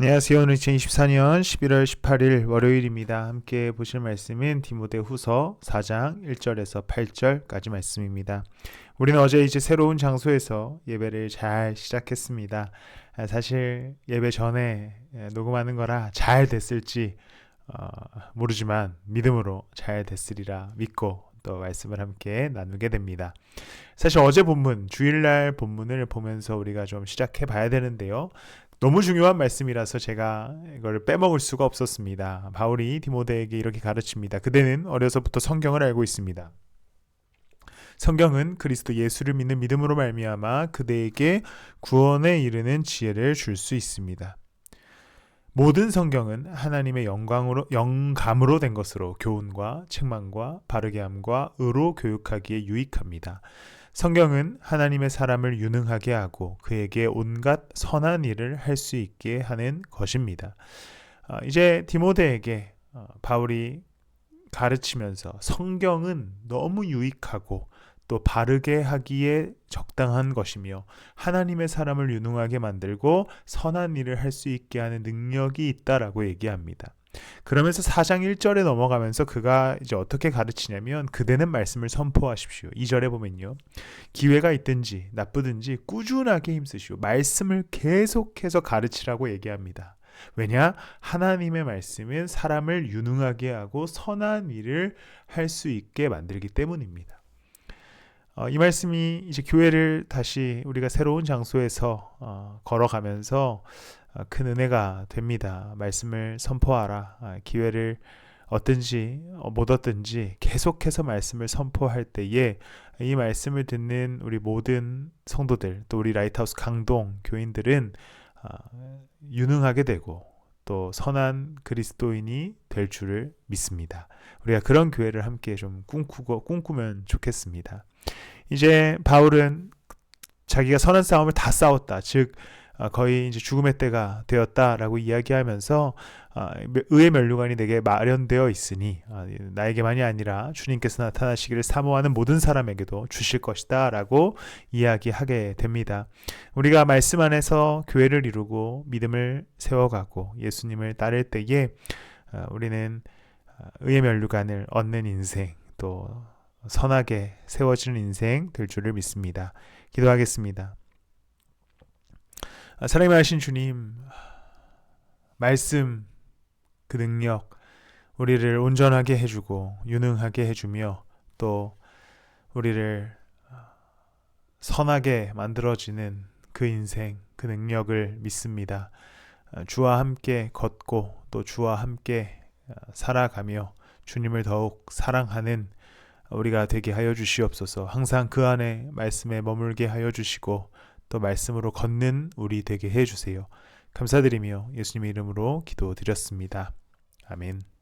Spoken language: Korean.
안녕하세요. 오늘 2024년 11월 18일 월요일입니다. 함께 보실 말씀은 디모데 후서 4장 1절에서 8절까지 말씀입니다. 우리는 어제 이제 새로운 장소에서 예배를 잘 시작했습니다. 아, 사실 예배 전에 예, 녹음하는 거라 잘 됐을지 어, 모르지만 믿음으로 잘 됐으리라 믿고 또 말씀을 함께 나누게 됩니다. 사실 어제 본문, 주일날 본문을 보면서 우리가 좀 시작해 봐야 되는데요. 너무 중요한 말씀이라서 제가 이걸 빼먹을 수가 없었습니다. 바울이 디모데에게 이렇게 가르칩니다. 그대는 어려서부터 성경을 알고 있습니다. 성경은 그리스도 예수를 믿는 믿음으로 말미암아 그대에게 구원에 이르는 지혜를 줄 수 있습니다. 모든 성경은 하나님의 영광으로 영감으로 된 것으로 교훈과 책망과 바르게 함과 의로 교육하기에 유익합니다. 성경은 하나님의 사람을 유능하게 하고 그에게 온갖 선한 일을 할 수 있게 하는 것입니다. 어, 이제 디모데에게 어, 바울이 가르치면서 성경은 너무 유익하고 또 바르게 하기에 적당한 것이며 하나님의 사람을 유능하게 만들고 선한 일을 할 수 있게 하는 능력이 있다라고 얘기합니다. 그러면서 4장 1절에 넘어가면서 그가 이제 어떻게 가르치냐면 그대는 말씀을 선포하십시오. 2절에 보면요. 기회가 있든지 나쁘든지 꾸준하게 힘쓰시오. 말씀을 계속해서 가르치라고 얘기합니다. 왜냐? 하나님의 말씀은 사람을 유능하게 하고 선한 일을 할 수 있게 만들기 때문입니다. 어, 이 말씀이 이제 교회를 다시 우리가 새로운 장소에서 어, 걸어가면서 아, 큰 은혜가 됩니다. 말씀을 선포하라. 아, 기회를 얻든지 어, 못 얻든지 계속해서 말씀을 선포할 때에 이 말씀을 듣는 우리 모든 성도들 또 우리 라이트하우스 강동 교인들은 아, 유능하게 되고 또 선한 그리스도인이 될 줄을 믿습니다. 우리가 그런 교회를 함께 좀 꿈꾸고 꿈꾸면 좋겠습니다. 이제 바울은 자기가 선한 싸움을 다 싸웠다. 즉 아, 거의 이제 죽음의 때가 되었다라고 이야기하면서 아, 의의 면류관이 내게 마련되어 있으니 아, 나에게만이 아니라 주님께서 나타나시기를 사모하는 모든 사람에게도 주실 것이다라고 이야기하게 됩니다. 우리가 말씀 안에서 교회를 이루고 믿음을 세워가고 예수님을 따를 때에 우리는 의의 면류관을 얻는 인생 또 선하게 세워지는 인생 될 줄을 믿습니다. 기도하겠습니다. 아, 사랑이 하신 주님, 말씀, 그 능력, 우리를 온전하게 해주고 유능하게 해주며 또 우리를 선하게 만들어지는 그 인생, 그 능력을 믿습니다. 아, 주와 함께 걷고 또 주와 함께 아, 살아가며 주님을 더욱 사랑하는 우리가 되게 하여 주시옵소서. 항상 그 안에 말씀에 머물게 하여 주시고 또 말씀으로 걷는 우리 되게 해 주세요. 감사드리며 예수님의 이름으로 기도드렸습니다. 아멘.